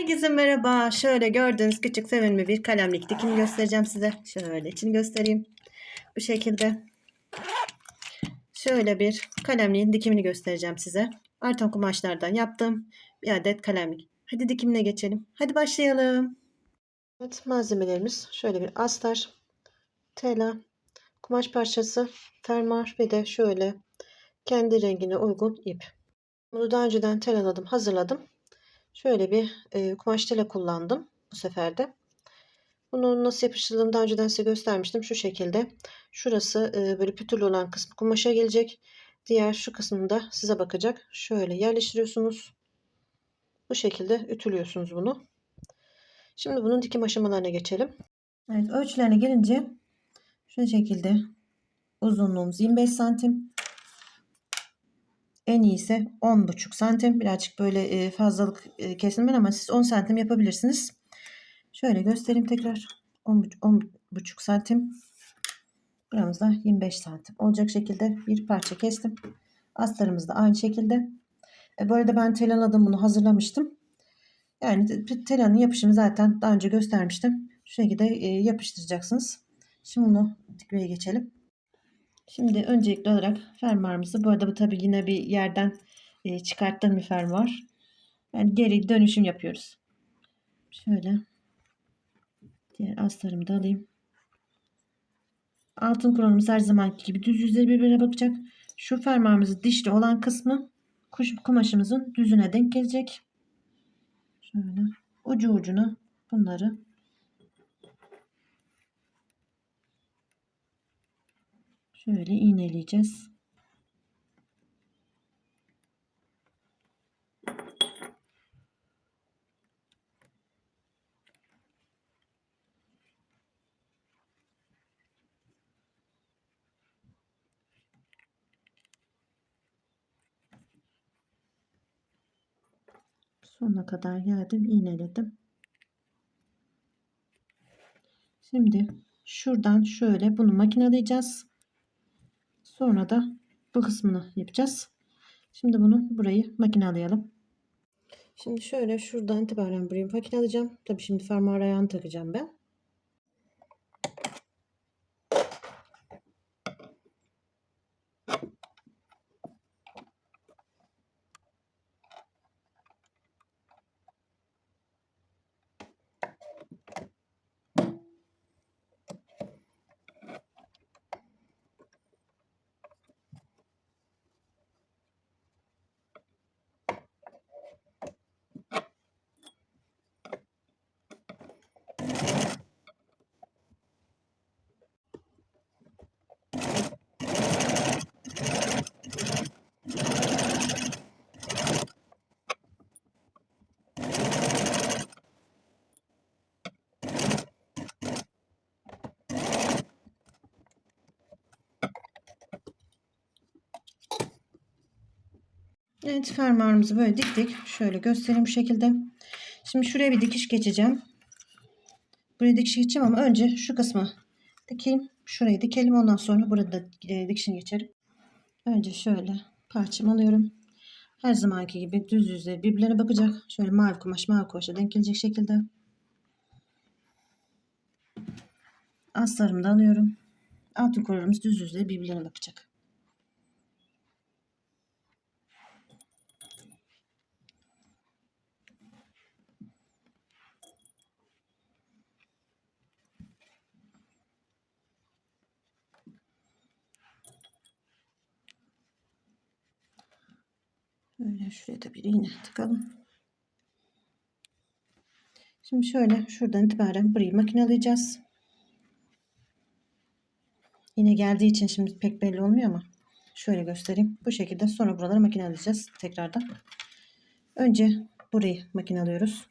Herkese merhaba. Şöyle gördüğünüz küçük sevimli bir kalemlik dikimi göstereceğim size. Şöyle içini göstereyim. Bu şekilde. Şöyle bir kalemliğin dikimini göstereceğim size. Artan kumaşlardan yaptığım bir adet kalemlik. Hadi dikimine geçelim. Hadi başlayalım. Evet malzemelerimiz şöyle bir astar, tela, kumaş parçası, fermuar ve de şöyle kendi rengine uygun ip. Bunu daha önceden telaladım, hazırladım. Şöyle bir e, kumaş tela kullandım bu sefer de. Bunu nasıl yapıştırdığımı daha önceden size göstermiştim. Şu şekilde. Şurası e, böyle pütürlü olan kısmı kumaşa gelecek. Diğer şu kısmında size bakacak. Şöyle yerleştiriyorsunuz. Bu şekilde ütülüyorsunuz bunu. Şimdi bunun dikim aşamalarına geçelim. Evet ölçülerine gelince şu şekilde uzunluğumuz 25 santim. En iyisi 10,5 santim. Birazcık böyle e, fazlalık e, kesim ama siz 10 santim yapabilirsiniz. Şöyle göstereyim tekrar. 10,5 santim. Buramız da 25 santim. Olacak şekilde bir parça kestim. Astarımız da aynı şekilde. E, bu arada ben telaladım bunu hazırlamıştım. Yani telanın yapışını zaten daha önce göstermiştim. Şu şekilde e, yapıştıracaksınız. Şimdi bunu dikmeye geçelim. Şimdi öncelikli olarak fermuarımızı bu arada bu tabi yine bir yerden e, çıkarttığım bir fermuar. Yani geri dönüşüm yapıyoruz. Şöyle diğer astarımı da alayım. Altın kuralımız her zamanki gibi düz yüzleri birbirine bakacak. Şu fermuarımızın dişli olan kısmı kuş kumaşımızın düzüne denk gelecek. Şöyle ucu ucuna bunları şöyle iğneleyeceğiz. sonuna kadar geldim iğneledim şimdi şuradan şöyle bunu makinalayacağız sonra da bu kısmını yapacağız. Şimdi bunu burayı makinalayalım şimdi şöyle şuradan itibaren burayı makinalayacağım tabi şimdi fermuar ayağını takacağım ben Evet fermuarımızı böyle diktik. Şöyle göstereyim bu şekilde. Şimdi şuraya bir dikiş geçeceğim. Buraya dikiş geçeceğim ama önce şu kısmı dikeyim. Şurayı dikelim. Ondan sonra burada e, dikişini geçerim. Önce şöyle parçamı alıyorum. Her zamanki gibi düz yüzleri birbirlerine bakacak. Şöyle mavi kumaş mavi kumaşa denk gelecek şekilde. Aslarımı da alıyorum. Altın kollarımız düz yüzleri birbirlerine bakacak. Böyle şuraya da bir iğne tıkalım. Şimdi şöyle şuradan itibaren burayı makinalayacağız. Yine geldiği için şimdi pek belli olmuyor ama şöyle göstereyim. Bu şekilde sonra buraları makinalayacağız tekrardan. Önce burayı makinalıyoruz.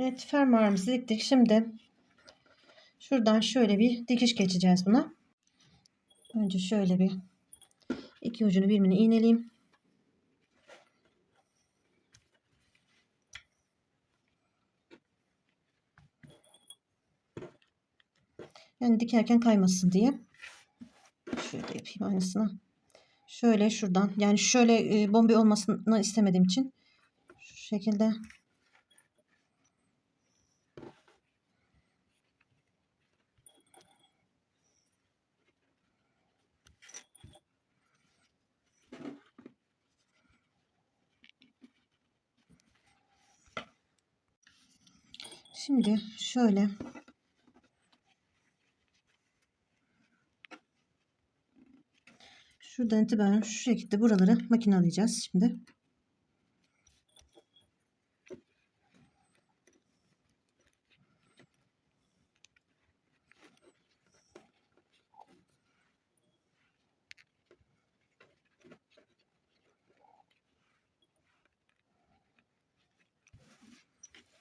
Evet fermuarımızı diktik. Şimdi şuradan şöyle bir dikiş geçeceğiz buna. Önce şöyle bir iki ucunu birbirine iğneleyeyim. Yani dikerken kaymasın diye. Şöyle yapayım aynısını. Şöyle şuradan yani şöyle e, bombe olmasını istemediğim için şu şekilde Şimdi şöyle şuradan itibaren şu şekilde buraları makinalayacağız şimdi.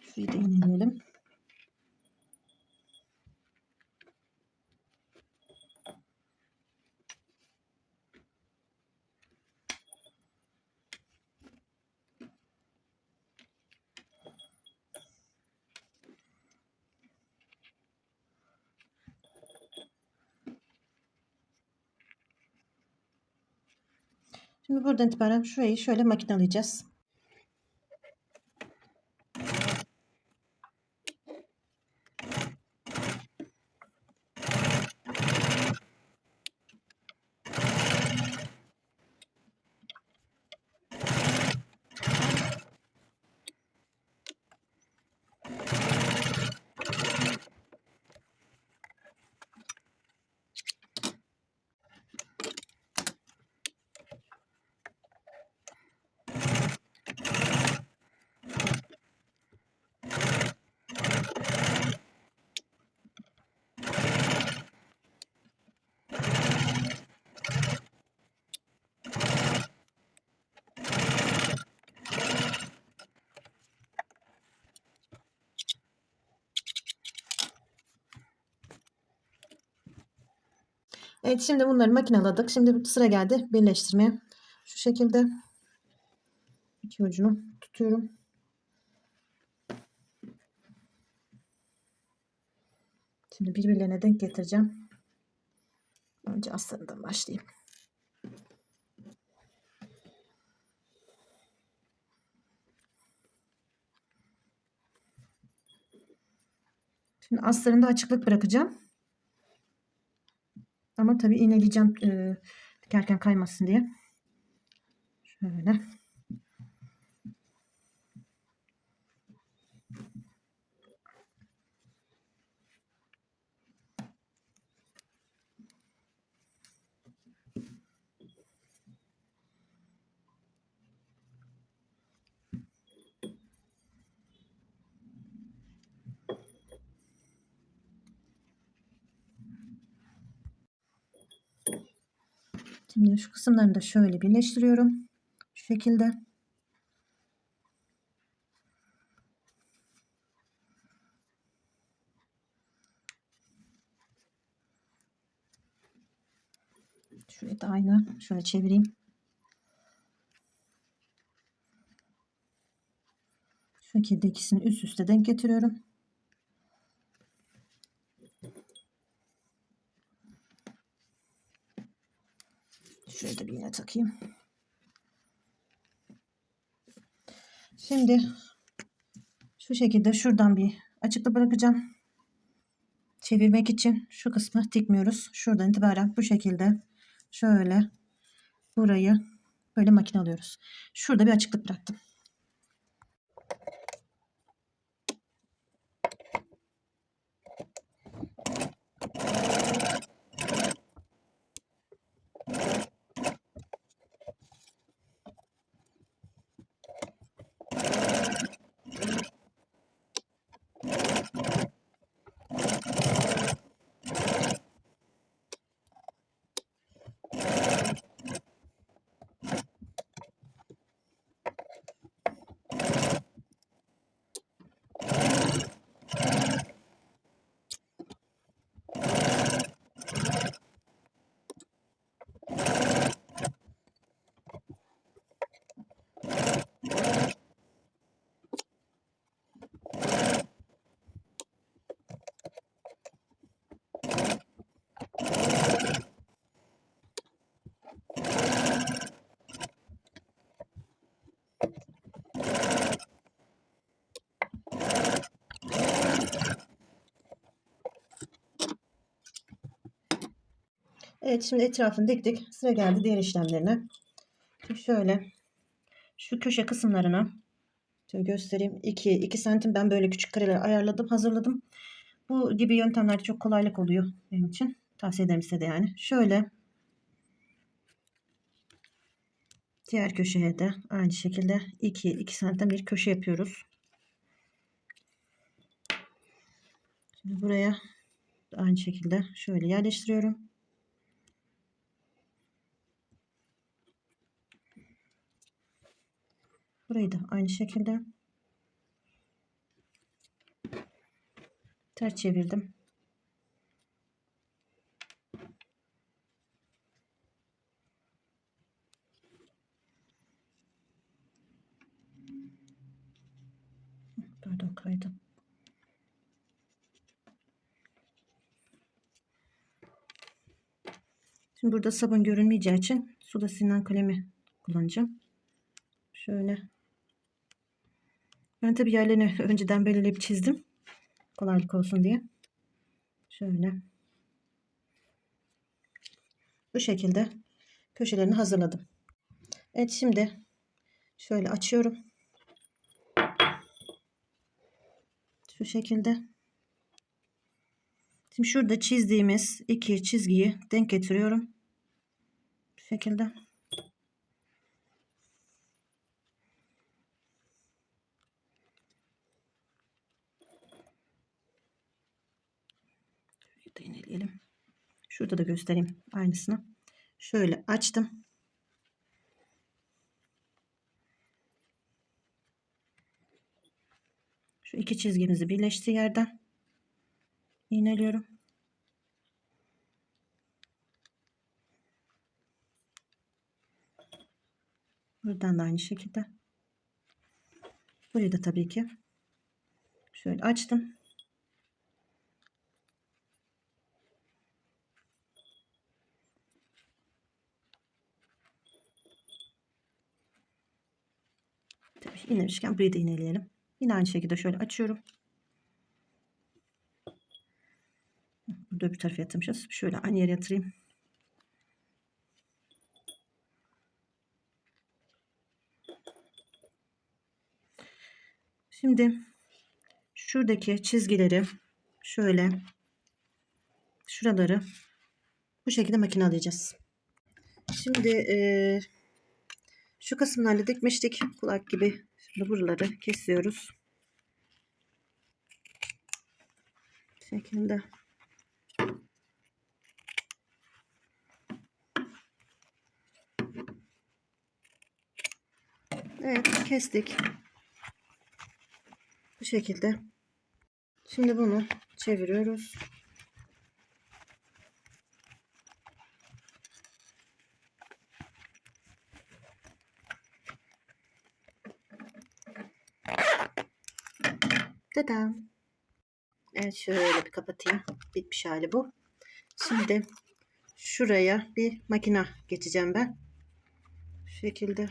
Şurayı da iğneleyelim. Şimdi buradan itibaren şurayı şöyle makinalayacağız. Evet şimdi bunları makinaladık. Şimdi sıra geldi birleştirmeye. Şu şekilde iki ucunu tutuyorum. Şimdi birbirlerine denk getireceğim. Önce astarından başlayayım. Şimdi astarında açıklık bırakacağım. Ama tabii iğneleyeceğim e, dikerken kaymasın diye. Şöyle. Şimdi şu kısımlarını da şöyle birleştiriyorum. Şu şekilde. Şurayı da aynı. Şöyle çevireyim. Şu şekilde ikisini üst üste denk getiriyorum. Şöyle de bir iğne takayım. Şimdi şu şekilde şuradan bir açıkta bırakacağım. Çevirmek için şu kısmı dikmiyoruz. Şuradan itibaren bu şekilde şöyle burayı böyle makine alıyoruz. Şurada bir açıklık bıraktım. Evet şimdi etrafını diktik. Sıra geldi diğer işlemlerine. Şimdi şöyle şu köşe kısımlarına şöyle göstereyim. 2 2 santim ben böyle küçük kareler ayarladım, hazırladım. Bu gibi yöntemlerde çok kolaylık oluyor benim için. Tavsiye ederim size de yani. Şöyle diğer köşeye de aynı şekilde 2 2 santim bir köşe yapıyoruz. Şimdi buraya aynı şekilde şöyle yerleştiriyorum. Burayı da aynı şekilde ters çevirdim. Pardon kaydı. Şimdi burada sabun görünmeyeceği için suda silinen kalemi kullanacağım. Şöyle. Ben tabi yerlerini önceden belirleyip çizdim. Kolaylık olsun diye. Şöyle. Bu şekilde köşelerini hazırladım. Evet şimdi şöyle açıyorum. Şu şekilde. Şimdi şurada çizdiğimiz iki çizgiyi denk getiriyorum. Bu şekilde. Şurayı da iğneleyelim. Şurada da göstereyim aynısını. Şöyle açtım. Şu iki çizgimizi birleştiği yerden iğneliyorum. Buradan da aynı şekilde. Burayı da tabii ki şöyle açtım. Tabii iğnemişken burayı da iğneleyelim. Yine aynı şekilde şöyle açıyorum. Burada bir tarafa yatırmışız. Şöyle aynı yere yatırayım. Şimdi şuradaki çizgileri şöyle şuraları bu şekilde makinalayacağız. Şimdi e, şu kısımlarla dikmiştik. Kulak gibi. Şimdi buraları kesiyoruz. Bu şekilde. Evet kestik. Bu şekilde. Şimdi bunu çeviriyoruz. Dedem. Evet şöyle bir kapatayım. Bitmiş hali bu. Şimdi şuraya bir makina geçeceğim ben. Şu şekilde.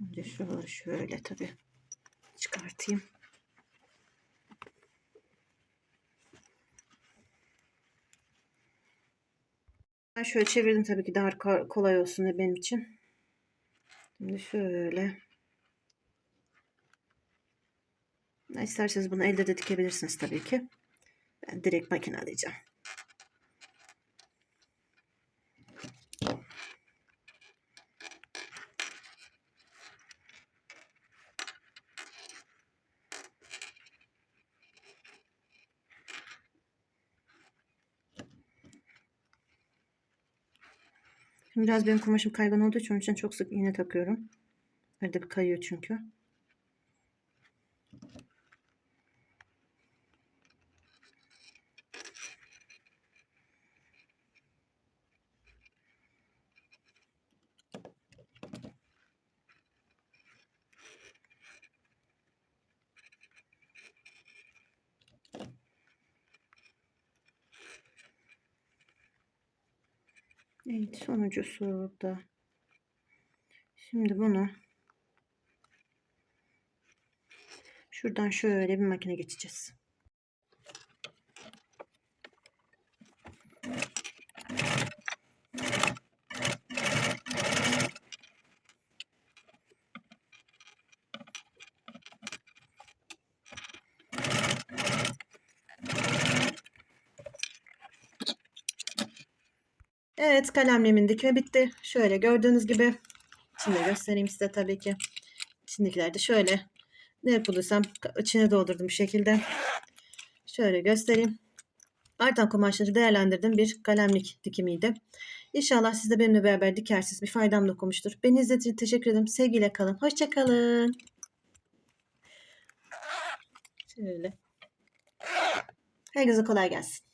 Önce şuraları şöyle tabii çıkartayım. Ben şöyle çevirdim tabii ki daha kolay olsun diye benim için. Şimdi şöyle. İsterseniz bunu elde de dikebilirsiniz tabii ki. Ben direkt makine alacağım. Biraz benim kumaşım kaygan olduğu için onun için çok sık iğne takıyorum. Arada bir kayıyor çünkü. Evet sonuncusu da. Şimdi bunu şuradan şöyle bir makine geçeceğiz. Evet kalemliğimin dikimi bitti. Şöyle gördüğünüz gibi. Şimdi göstereyim size tabii ki. İçindekiler de şöyle. Ne bulursam içine doldurdum bu şekilde. Şöyle göstereyim. Artan kumaşları değerlendirdim. Bir kalemlik dikimiydi. İnşallah siz de benimle beraber dikersiniz. Bir faydam dokunmuştur. Beni izlediğiniz için teşekkür ederim. Sevgiyle kalın. Hoşçakalın. Şöyle. Herkese kolay gelsin.